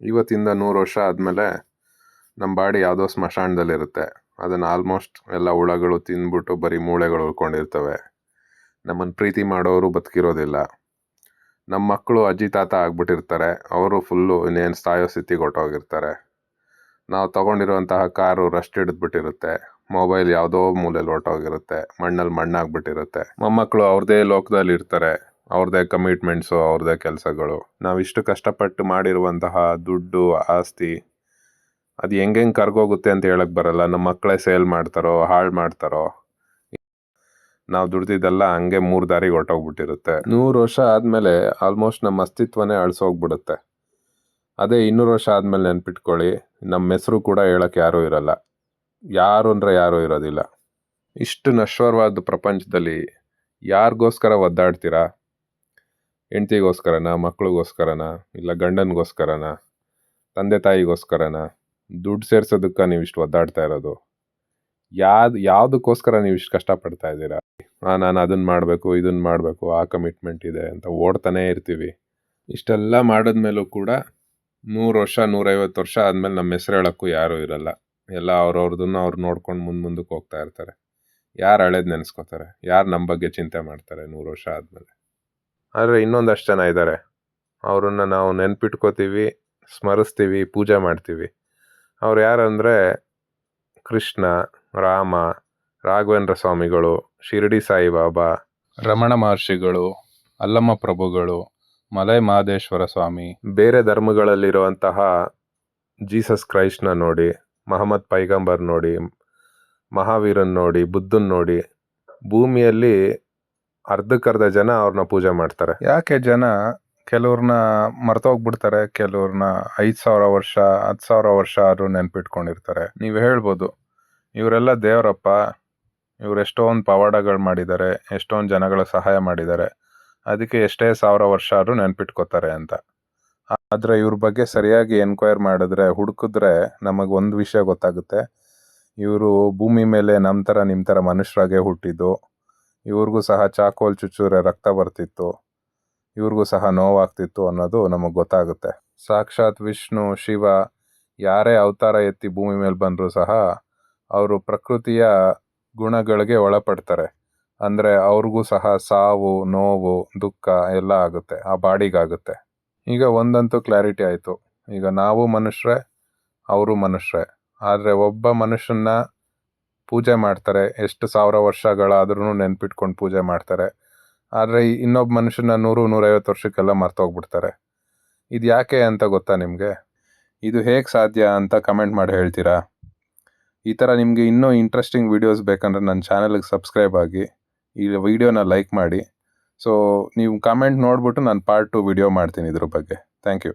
ಇವತ್ತಿಂದ ನೂರು ವರ್ಷ ಆದಮೇಲೆ ನಮ್ಮ ಬಾಡಿ ಯಾವುದೋ ಸ್ಮಶಾನದಲ್ಲಿರುತ್ತೆ. ಅದನ್ನು ಆಲ್ಮೋಸ್ಟ್ ಎಲ್ಲ ಹುಳಗಳು ತಿಂದ್ಬಿಟ್ಟು ಬರೀ ಮೂಳೆಗಳು ಉಳ್ಕೊಂಡಿರ್ತವೆ. ನಮ್ಮನ್ನು ಪ್ರೀತಿ ಮಾಡೋರು ಬದುಕಿರೋದಿಲ್ಲ. ನಮ್ಮ ಮಕ್ಕಳು ಅಜ್ಜಿ, ತಾತ ಆಗ್ಬಿಟ್ಟಿರ್ತಾರೆ. ಅವರು ಫುಲ್ಲು ಇನ್ನೇನು ಸ್ಥಾಯೋ ಸ್ಥಿತಿಗೆ ಹೊಟ್ಟೋಗಿರ್ತಾರೆ ನಾವು ತೊಗೊಂಡಿರುವಂತಹ ಕಾರು ರಸ್ಟ್ ಹಿಡಿದ್ಬಿಟ್ಟಿರುತ್ತೆ. ಮೊಬೈಲ್ ಯಾವುದೋ ಮೂಲೆಯಲ್ಲಿ ಹೊರ್ಟೋಗಿರುತ್ತೆ. ಮಣ್ಣಲ್ಲಿ ಮಣ್ಣಾಗ್ಬಿಟ್ಟಿರುತ್ತೆ. ಮೊಮ್ಮಕ್ಕಳು ಅವ್ರದೇ ಲೋಕದಲ್ಲಿ ಇರ್ತಾರೆ ಅವ್ರದ್ದೇ ಕಮಿಟ್ಮೆಂಟ್ಸು ಅವ್ರದ್ದೇ ಕೆಲಸಗಳು. ನಾವಿಷ್ಟು ಕಷ್ಟಪಟ್ಟು ಮಾಡಿರುವಂತಹ ದುಡ್ಡು, ಆಸ್ತಿ, ಅದು ಹೆಂಗೆ ಕರ್ಗೋಗುತ್ತೆ ಅಂತ ಹೇಳಕ್ಕೆ ಬರಲ್ಲ. ನಮ್ಮ ಮಕ್ಕಳೇ ಸೇಲ್ ಮಾಡ್ತಾರೋ, ಹಾಳು ಮಾಡ್ತಾರೋ, ನಾವು ದುಡ್ದಿದ್ದೆಲ್ಲ ಹಂಗೆ ಮೂರು ದಾರಿಗೆ ಹೊರ್ಟೋಗ್ಬಿಟ್ಟಿರುತ್ತೆ. ನೂರು ವರ್ಷ ಆದಮೇಲೆ ಆಲ್ಮೋಸ್ಟ್ ನಮ್ಮ ಅಸ್ತಿತ್ವನೇ ಅಳಿಸೋಗ್ಬಿಡುತ್ತೆ. ಅದೇ ಇನ್ನೂರು ವರ್ಷ ಆದಮೇಲೆ ನೆನ್ಪಿಟ್ಕೊಳ್ಳಿ, ನಮ್ಮ ಹೆಸರು ಕೂಡ ಹೇಳಕ್ಕೆ ಯಾರೂ ಇರಲ್ಲ. ಯಾರು ಅಂದರೆ ಯಾರೂ ಇರೋದಿಲ್ಲ. ಇಷ್ಟು ನಶ್ವರವಾದ ಪ್ರಪಂಚದಲ್ಲಿ ಯಾರಿಗೋಸ್ಕರ ಒದ್ದಾಡ್ತೀರಾ? ಹೆಂಡ್ತಿಗೋಸ್ಕರನ, ಮಕ್ಳಿಗೋಸ್ಕರನಾ, ಇಲ್ಲ ಗಂಡನಿಗೋಸ್ಕರನಾ, ತಂದೆ ತಾಯಿಗೋಸ್ಕರನ, ದುಡ್ಡು ಸೇರ್ಸೋದಕ್ಕೆ ನೀವು ಇಷ್ಟು ಒದ್ದಾಡ್ತಾ ಇರೋದು? ಯಾವ್ದು ಯಾವುದಕ್ಕೋಸ್ಕರ ನೀವು ಇಷ್ಟು ಕಷ್ಟಪಡ್ತಾ ಇದ್ದೀರಾ? ಹಾಂ ನಾನು ಅದನ್ನು ಮಾಡಬೇಕು ಇದನ್ನು ಮಾಡಬೇಕು, ಆ ಕಮಿಟ್ಮೆಂಟ್ ಇದೆ ಅಂತ ಓಡ್ತಾನೆ ಇರ್ತೀವಿ. ಇಷ್ಟೆಲ್ಲ ಮಾಡಿದ್ಮೇಲೂ ಕೂಡ ನೂರು ವರ್ಷ, ನೂರೈವತ್ತು ವರ್ಷ ಆದಮೇಲೆ ನಮ್ಮ ಹೆಸರು ಹೇಳೋಕ್ಕೂ ಯಾರೂ ಇರಲ್ಲ. ಎಲ್ಲ ಅವ್ರವ್ರದನ್ನ ಅವ್ರು ನೋಡ್ಕೊಂಡು ಮುಂದೆ ಮುಂದಕ್ಕೆ ಹೋಗ್ತಾ ಇರ್ತಾರೆ. ಯಾರು ಹಳೇದು ನೆನೆಸ್ಕೋತಾರೆ? ಯಾರು ನಮ್ಮ ಬಗ್ಗೆ ಚಿಂತೆ ಮಾಡ್ತಾರೆ ನೂರು ವರ್ಷ ಆದಮೇಲೆ? ಆದರೆ ಇನ್ನೊಂದಷ್ಟು ಜನ ಇದ್ದಾರೆ ಅವರನ್ನು ನಾವು ನೆನ್ಪಿಟ್ಕೋತೀವಿ ಸ್ಮರಿಸ್ತೀವಿ ಪೂಜೆ ಮಾಡ್ತೀವಿ. ಅವ್ರು ಯಾರಂದರೆ ಕೃಷ್ಣ ರಾಮ ರಾಘವೇಂದ್ರ ಸ್ವಾಮಿಗಳು ಶಿರಡಿ ಸಾಯಿಬಾಬಾ ರಮಣ ಮಹರ್ಷಿಗಳು ಅಲ್ಲಮ್ಮ ಪ್ರಭುಗಳು ಮಲೈ ಮಹದೇಶ್ವರ ಸ್ವಾಮಿ. ಬೇರೆ ಧರ್ಮಗಳಲ್ಲಿರುವಂತಹ ಜೀಸಸ್ ಕ್ರೈಸ್ಟ್ನ ನೋಡಿ ಮಹಮ್ಮದ್ ಪೈಗಂಬರ್ ನೋಡಿ ಮಹಾವೀರನ್ ನೋಡಿ ಬುದ್ಧನ್ ನೋಡಿ ಭೂಮಿಯಲ್ಲಿ ಅರ್ಧಕ್ಕರ್ಧ ಜನ ಅವ್ರನ್ನ ಪೂಜೆ ಮಾಡ್ತಾರೆ. ಯಾಕೆ ಜನ ಕೆಲವ್ರನ್ನ ಮರ್ತೋಗ್ಬಿಡ್ತಾರೆ ಕೆಲವ್ರನ್ನ ಐದು ಸಾವಿರ ವರ್ಷ, ಹತ್ತು ಸಾವಿರ ವರ್ಷ ಆದರೂ ನೆನ್ಪಿಟ್ಕೊಂಡಿರ್ತಾರೆ. ನೀವು ಹೇಳ್ಬೋದು, ಇವರೆಲ್ಲ ದೇವರಪ್ಪ ಇವ್ರು ಎಷ್ಟೊಂದು ಪವಾಡಗಳು ಮಾಡಿದ್ದಾರೆ, ಎಷ್ಟೊಂದು ಜನಗಳ ಸಹಾಯ ಮಾಡಿದ್ದಾರೆ, ಅದಕ್ಕೆ ಎಷ್ಟೇ ಸಾವಿರ ವರ್ಷ ಆದರೂ ನೆನ್ಪಿಟ್ಕೋತಾರೆ ಅಂತ. ಆದರೆ ಇವ್ರ ಬಗ್ಗೆ ಸರಿಯಾಗಿ ಎನ್ಕ್ವೈರ್ ಮಾಡಿದ್ರೆ, ಹುಡುಕಿದ್ರೆ ನಮಗೆ ಒಂದು ವಿಷಯ ಗೊತ್ತಾಗುತ್ತೆ. ಇವರು ಭೂಮಿ ಮೇಲೆ ನಮ್ಮ ಥರ ನಿಮ್ಮ ಥರ ಮನುಷ್ಯರಾಗೆ ಹುಟ್ಟಿದ್ದು. ಇವ್ರಿಗೂ ಸಹ ಚಾಕೋಲ್ ಚುಚ್ಚೂರೆ ರಕ್ತ ಬರ್ತಿತ್ತು. ಇವ್ರಿಗೂ ಸಹ ನೋವಾಗ್ತಿತ್ತು ಅನ್ನೋದು ನಮಗೆ ಗೊತ್ತಾಗುತ್ತೆ. ಸಾಕ್ಷಾತ್ ವಿಷ್ಣು, ಶಿವ ಯಾರೇ ಅವತಾರ ಎತ್ತಿ ಭೂಮಿ ಮೇಲೆ ಬಂದರೂ ಸಹ ಅವರು ಪ್ರಕೃತಿಯ ಗುಣಗಳಿಗೆ ಒಳಪಡ್ತಾರೆ. ಅಂದರೆ ಅವ್ರಿಗೂ ಸಹ ಸಾವು, ನೋವು, ದುಃಖ ಎಲ್ಲ ಆಗುತ್ತೆ, ಆ ಬಾಡಿಗಾಗುತ್ತೆ. ಈಗ ಒಂದಂತೂ ಕ್ಲಾರಿಟಿ ಆಯಿತು. ಈಗ ನಾವು ಮನುಷ್ಯರೇ, ಅವರು ಮನುಷ್ಯರೇ. ಆದರೆ ಒಬ್ಬ ಮನುಷ್ಯನ ಪೂಜೆ ಮಾಡ್ತಾರೆ. ಎಷ್ಟು ಸಾವಿರ ವರ್ಷಗಳಾದ್ರೂ ನೆನ್ಪಿಟ್ಕೊಂಡು ಪೂಜೆ ಮಾಡ್ತಾರೆ. ಆದರೆ ಇನ್ನೊಬ್ಬ ಮನುಷ್ಯನ ನೂರು, ನೂರೈವತ್ತು ವರ್ಷಕ್ಕೆಲ್ಲ ಮರ್ತೋಗ್ಬಿಡ್ತಾರೆ. ಇದು ಯಾಕೆ ಅಂತ ಗೊತ್ತಾ ನಿಮಗೆ? ಇದು ಹೇಗೆ ಸಾಧ್ಯ ಅಂತ ಕಮೆಂಟ್ ಮಾಡಿ ಹೇಳ್ತೀರಾ? ಈ ಥರ ನಿಮಗೆ ಇನ್ನೂ ಇಂಟ್ರೆಸ್ಟಿಂಗ್ ವೀಡಿಯೋಸ್ ಬೇಕಂದ್ರೆ ನನ್ನ ಚಾನಲ್ಗೆ ಸಬ್ಸ್ಕ್ರೈಬ್ ಆಗಿ, ಈ ವಿಡಿಯೋನ ಲೈಕ್ ಮಾಡಿ. ಸೊ ನೀವು ಕಮೆಂಟ್ ನೋಡಿಬಿಟ್ಟು ನಾನು ಪಾರ್ಟ್ ಟು ವಿಡಿಯೋ ಮಾಡ್ತೀನಿ ಇದ್ರ ಬಗ್ಗೆ. Thank you